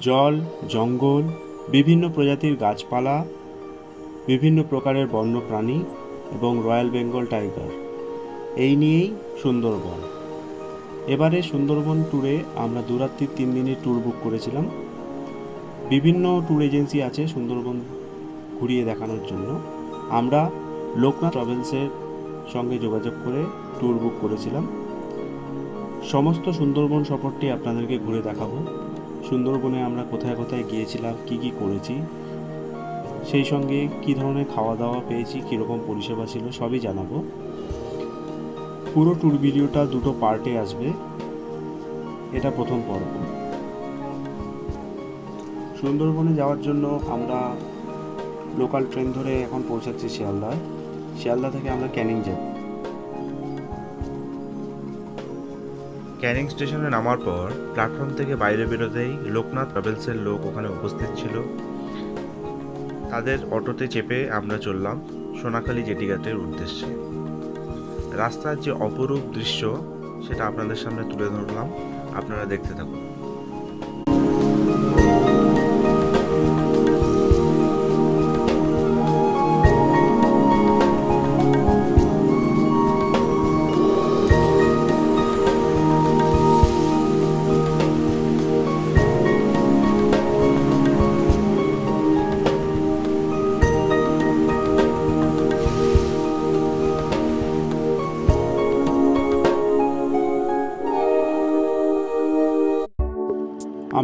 জল, জঙ্গল, বিভিন্ন প্রজাতির গাছপালা, বিভিন্ন প্রকারের বন্য প্রাণী এবং রয়্যাল বেঙ্গল টাইগার। এই নিয়েই সুন্দরবন। এবারে সুন্দরবন ট্যুরে আমরা দুরাত্রির তিন দিনের ট্যুর বুক করেছিলাম। বিভিন্ন ট্যুর এজেন্সি আছে সুন্দরবন ঘুরিয়ে দেখানোর জন্য। আমরা লোকনাথ ট্রাভেলসের সঙ্গে যোগাযোগ করে ট্যুর বুক করেছিলাম। সমস্ত সুন্দরবন সফরটি আপনাদেরকে ঘুরে দেখাবো। সুন্দরবনে আমরা কোথায় কোথায় গিয়েছিলাম, কি কি করেছি, সেই সঙ্গে কি ধরনের খাওয়া দাওয়া পেয়েছি, কীরকম পরিষেবা ছিল, সবই জানাব। পুরো ট্যুর ভিডিওটা দুটো পার্টে আসবে। এটা প্রথম পর্ব। সুন্দরবনে যাওয়ার জন্য আমরা লোকাল ট্রেন ধরে এখন পৌঁছাচ্ছি শিয়ালদায়। শিয়ালদা থেকে আমরা ক্যানিং যাব। ক্যানিং স্টেশনে নামার পর প্ল্যাটফর্ম থেকে বাইরে বেরোতেই লোকনাথ ট্রাভেলসের লোক ওখানে উপস্থিত ছিল। তাদের অটোতে চেপে আমরা চললাম সোনাখালী জেটিঘাটের উদ্দেশ্যে। রাস্তার যে অপরূপ দৃশ্য, সেটা আপনাদের সামনে তুলে ধরলাম। আপনারা দেখতে থাকুন।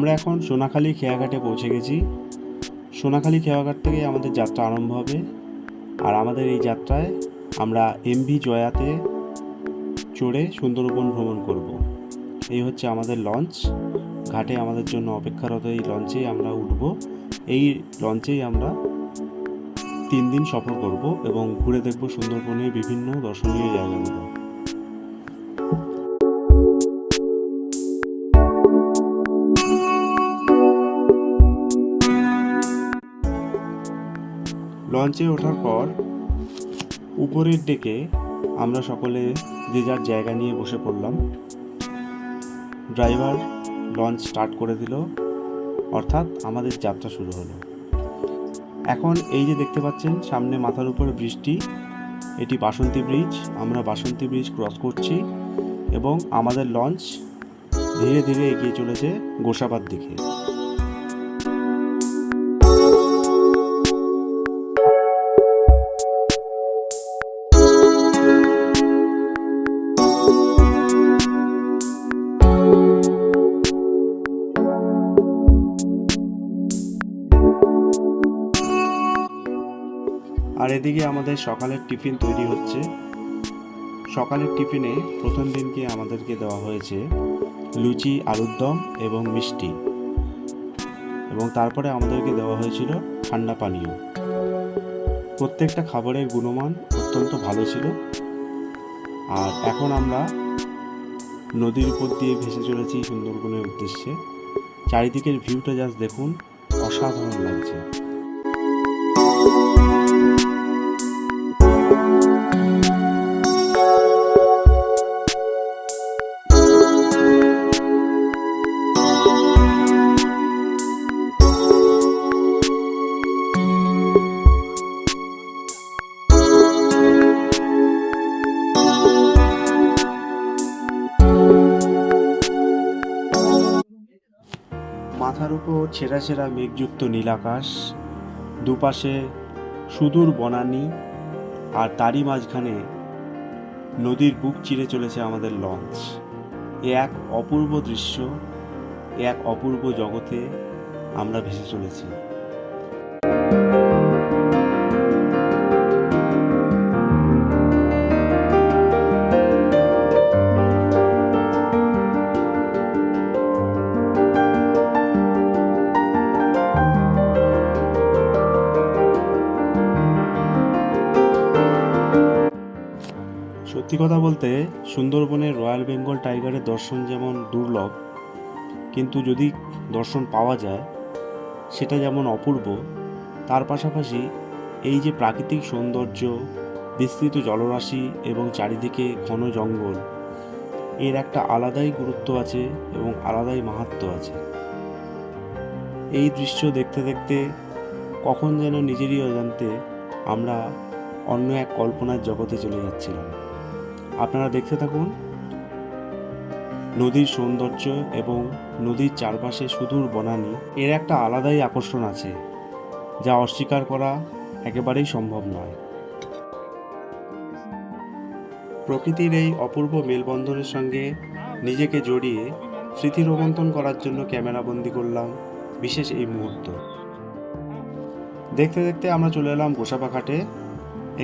আমরা এখন সোনাখালী খেয়াঘাটে পৌঁছে গেছি। সোনাখালী খেয়াঘাট থেকে আমাদের যাত্রা আরম্ভ হবে। আর আমাদের এই যাত্রায় আমরা এমভি জয়াতে চড়ে সুন্দরবন ভ্রমণ করব। এই হচ্ছে আমাদের লঞ্চ। ঘাটে আমাদের জন্য অপেক্ষারত এই লঞ্চেই আমরা উঠব। এই লঞ্চেই আমরা তিন দিন সফর করব এবং ঘুরে দেখব সুন্দরবনের বিভিন্ন দর্শনীয় জায়গাগুলো। লঞ্চে ওঠার পর উপরের ডেকে আমরা সকলে যে যার জায়গা নিয়ে বসে পড়লাম। ড্রাইভার লঞ্চ স্টার্ট করে দিল, অর্থাৎ আমাদের যাত্রা শুরু হলো। এখন এই যে দেখতে পাচ্ছেন, সামনে মাথার উপর বৃষ্টি, এটি বাসন্তী ব্রিজ, আমরা বাসন্তী ব্রিজ ক্রস করছি এবং আমাদের লঞ্চ ধীরে ধীরে এগিয়ে চলেছে গোসাবার দিকে। আর এদিকে আমাদের সকালের টিফিন তৈরি হচ্ছে। সকালের টিফিনে প্রথম দিনকে আমাদেরকে দেওয়া হয়েছে লুচি, আলুর দম এবং মিষ্টি। এবং তারপরে আমাদেরকে দেওয়া হয়েছিল ঠান্ডা পানীয়। প্রত্যেকটা খাবারের গুণমান অত্যন্ত ভালো ছিল। আর এখন আমরা নদীর উপর দিয়ে ভেসে চলেছি সুন্দরবনের উদ্দেশ্যে। চারিদিকের ভিউটা জাস্ট দেখুন, অসাধারণ লাগছে। মাথার উপর ছেঁড়া ছেঁড়া মেঘযুক্ত নীলাকাশ দুপাশে সুদূর বনানি আর তারই মাঝখানে নদীর বুক চিরে চলেছে আমাদের লঞ্চ। এ এক অপূর্ব দৃশ্য এক অপূর্ব জগতে আমরা ভেসে চলেছি। কথা বলতে সুন্দরবনের রয়্যাল বেঙ্গল টাইগারের দর্শন যেমন দুর্লভ, কিন্তু যদি দর্শন পাওয়া যায়, সেটা যেমন অপূর্ব, তার পাশাপাশি এই যে প্রাকৃতিক সৌন্দর্য, বিস্তৃত জলরাশি এবং চারিদিকে ঘন জঙ্গল, এর একটা আলাদাই গুরুত্ব আছে এবং আলাদাই মাহাত্ম্য আছে। এই দৃশ্য দেখতে দেখতে কখন যেন নিজেরই অজান্তে আমরা অন্য এক কল্পনার জগতে চলে যাচ্ছিলাম। আপনারা দেখতে থাকুন। নদীর সৌন্দর্য এবং নদীর চারপাশে সুদূর বনানী, এর একটা আলাদাই আকর্ষণ আছে, যা অস্বীকার করা একেবারেই সম্ভব নয়। প্রকৃতির এই অপূর্ব মেলবন্ধনের সঙ্গে নিজেকে জড়িয়ে স্মৃতি রোমন্থন করার জন্য ক্যামেরাবন্দি করলাম, বিশেষ এই মুহূর্ত। দেখতে দেখতে আমরা চলে এলাম গোসাবা ঘাটে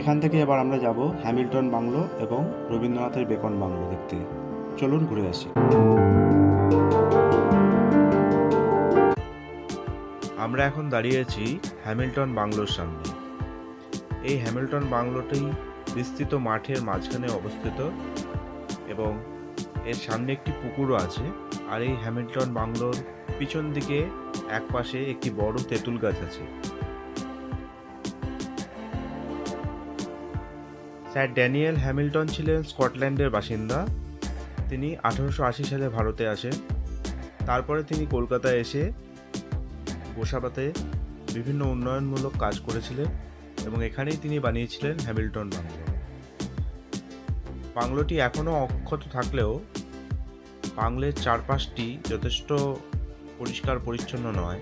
এখান থেকে এবার আমরা যাব হ্যামিল্টন বাংলো এবং রবীন্দ্রনাথের বেকন বাংলো দেখতে। চলুন ঘুরে আসি। আমরা এখন দাঁড়িয়েছি হ্যামিল্টন বাংলোর সামনে। এই হ্যামিল্টন বাংলোটি বিস্তৃত মাঠের মাঝখানে অবস্থিত এবং এর সামনে একটি পুকুরও আছে আর এই হ্যামিল্টন বাংলোর পিছন দিকে এক পাশে একটি বড় তেঁতুল গাছ আছে। স্যার ড্যানিয়েল হ্যামিল্টন ছিলেন স্কটল্যান্ডের বাসিন্দা। তিনি আঠারোশো আশি সালে ভারতে আসেন। তারপরে তিনি কলকাতায় এসে গোসাবাতে বিভিন্ন উন্নয়নমূলক কাজ করেছিলেন এবং এখানেই তিনি বানিয়েছিলেন হ্যামিল্টন বাংলো। বাংলোটি এখনও অক্ষত থাকলেও বাংলের চারপাশটি যথেষ্ট পরিষ্কার পরিচ্ছন্ন নয়।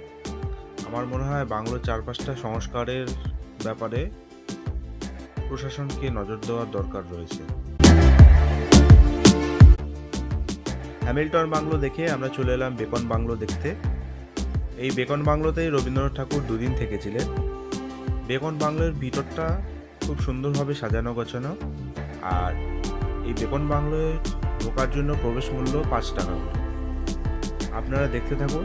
আমার মনে হয় বাংলোর চারপাশটা সংস্কারের ব্যাপারে প্রশাসনকে নজর দেওয়ার দরকার রয়েছে। হ্যামিল্টন বাংলো দেখে আমরা চলে এলাম বেকন বাংলো দেখতে। এই বেকন বাংলোতেই রবীন্দ্রনাথ ঠাকুর দুদিন থেকেছিলেন। বেকন বাংলোর ভিতরটা খুব সুন্দরভাবে সাজানো গোছানো আর এই বেকন বাংলোয় ঢোকার জন্য প্রবেশ মূল্য পাঁচ টাকা আপনারা দেখতে থাকুন।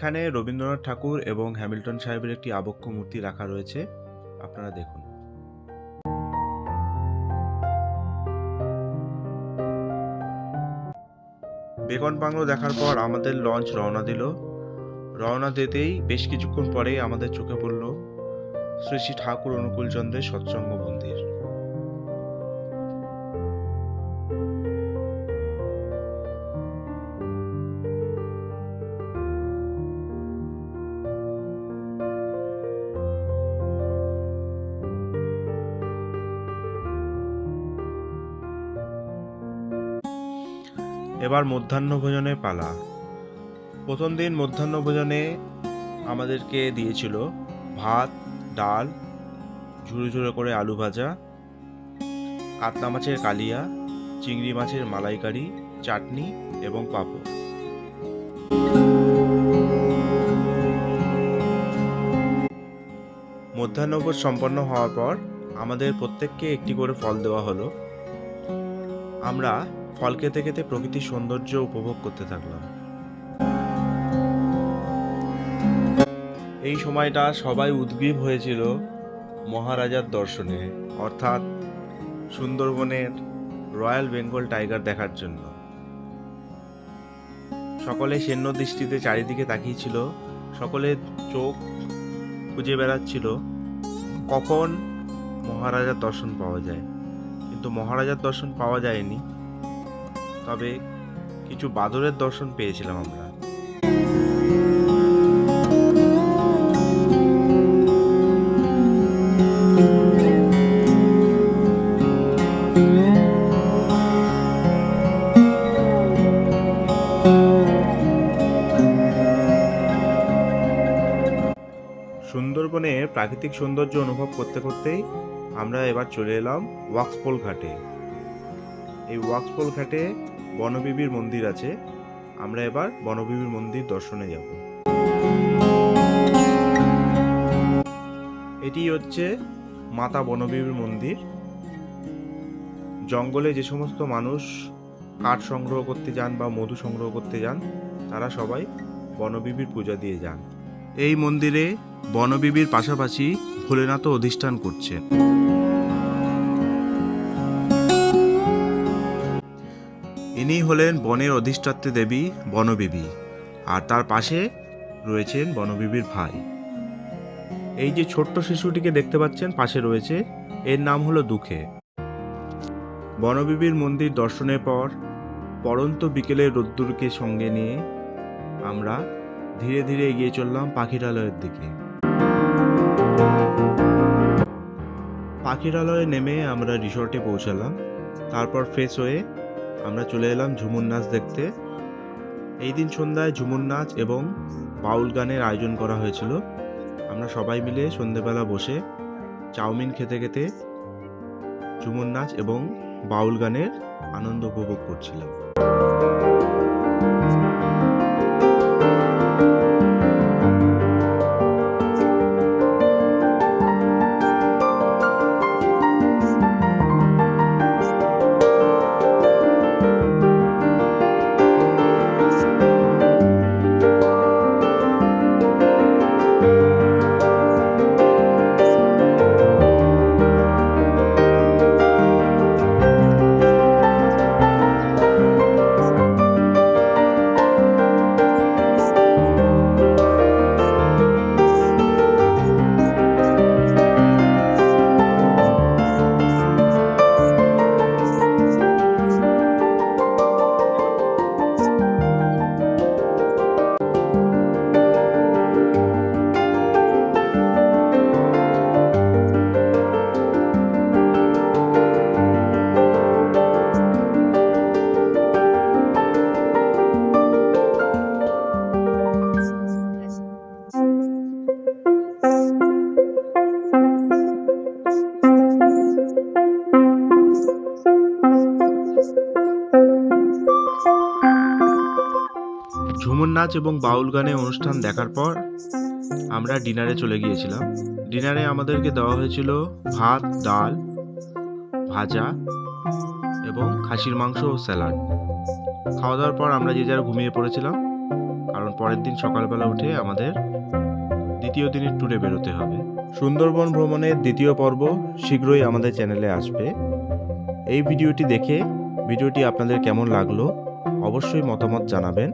এখানে রবীন্দ্রনাথ ঠাকুর এবং হ্যামিল্টন সাহেবের একটি আবক্ষ মূর্তি রাখা রয়েছে। আপনারা দেখুন। বেকন বাংলো দেখার পর আমাদের লঞ্চ রওনা দিল। রওনা দিতেই বেশ কিছুক্ষণ পরেই আমাদের চোখে পড়ল শ্রী শ্রী ঠাকুর অনুকূলচন্দ্রের সৎসঙ্গ মন্দির। এবার মধ্যাহ্ন ভোজনের পালা। প্রথম দিন মধ্যাহ্ন ভোজনে আমাদেরকে দিয়েছিল ভাত, ডাল, ঝুড়ো ঝুড়ো করে আলু ভাজা, কাতলা মাছের কালিয়া, চিংড়ি মাছের মালাইকারি, চাটনি এবং পাঁপড়। মধ্যাহ্নভোজ সম্পন্ন হওয়ার পর আমাদের প্রত্যেককে একটি করে ফল দেওয়া হলো। আমরা ফল খেতে খেতে প্রকৃতির সৌন্দর্য উপভোগ করতে থাকলাম। এই সময়টা সবাই উদ্গ্রীব হয়েছিল মহারাজার দর্শনে, অর্থাৎ সুন্দরবনের রয়্যাল বেঙ্গল টাইগার দেখার জন্য। সকলে সেন্য দৃষ্টিতে চারিদিকে তাকিয়েছিল, সকলে চোখ খুঁজে বেড়াচ্ছিল, কখন মহারাজার দর্শন পাওয়া যায়। কিন্তু মহারাজার দর্শন পাওয়া যায়নি। তবে কিছু বাদরের দর্শন পেয়েছিলাম আমরা। সুন্দরবনের প্রাকৃতিক সৌন্দর্য অনুভব করতে করতেই আমরা এবার চলে এলাম ওয়াক্সপোল ঘাটে। এই ওয়াক্সপোল ঘাটে বনবিবির মন্দির আছে। আমরা এবার বনবিবির মন্দির দর্শনে যাব। এটি হচ্ছে মাতা বনবিবির মন্দির। জঙ্গলে যে সমস্ত মানুষ কাঠ সংগ্রহ করতে যান বা মধু সংগ্রহ করতে যান, তারা সবাই বনবিবির পূজা দিয়ে যান। এই মন্দিরে বনবিবির পাশাপাশি ভোলেনাথও অধিষ্ঠান করছেন। ইনি হলেন বনের অধিষ্ঠাত্রী দেবী বনবিবি, আর তার পাশে রয়েছেন বনবিবির ভাই। এই যে ছোট্ট শিশুটিকে দেখতে পাচ্ছেন, পাশে রয়েছে, এর নাম হলো দুঃখে। বনবিবির মন্দির দর্শনের পর, পরন্ত বিকেলের রোদ্দুরকে সঙ্গে নিয়ে আমরা ধীরে ধীরে এগিয়ে চললাম পাখিরালয়ের দিকে। পাখিরালয়ে নেমে আমরা রিসর্টে পৌঁছালাম, তারপর ফ্রেশ হয়ে আমরা চলে এলাম ঝুমুর নাচ দেখতে। এই দিন সন্ধ্যায় ঝুমুর নাচ এবং বাউল গানের আয়োজন করা হয়েছিল। আমরা সবাই মিলে সন্ধেবেলা বসে চাউমিন খেতে খেতে ঝুমুর নাচ এবং বাউল গানের আনন্দ উপভোগ করছিলাম। নাচ এবং বাউল গানের অনুষ্ঠান দেখার পর আমরা ডিনারে চলে গিয়েছিলাম। ডিনারে আমাদেরকে দেওয়া হয়েছিল ভাত, ডাল, ভাজা এবং খাসির মাংস ও স্যালাড। খাওয়া দাওয়ার পর আমরা যে যার ঘুমিয়ে পড়েছিলাম, কারণ পরের দিন সকালবেলা উঠে আমাদের দ্বিতীয় দিনের ট্যুরে বেরোতে হবে। সুন্দরবন ভ্রমণের দ্বিতীয় পর্ব শীঘ্রই আমাদের চ্যানেলে আসবে। এই ভিডিওটি দেখে, ভিডিওটি আপনাদের কেমন লাগল, অবশ্যই মতামত জানাবেন।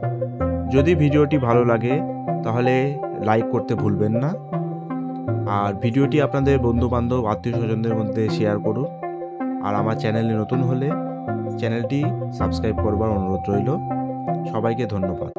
যদি ভিডিওটি ভালো লাগে, তাহলে লাইক করতে ভুলবেন না। আর ভিডিওটি আপনাদের বন্ধুবান্ধব আত্মীয় স্বজনদের মধ্যে শেয়ার করুন। আর আমার চ্যানেলে নতুন হলে চ্যানেলটি সাবস্ক্রাইব করবার অনুরোধ রইল। সবাইকে ধন্যবাদ।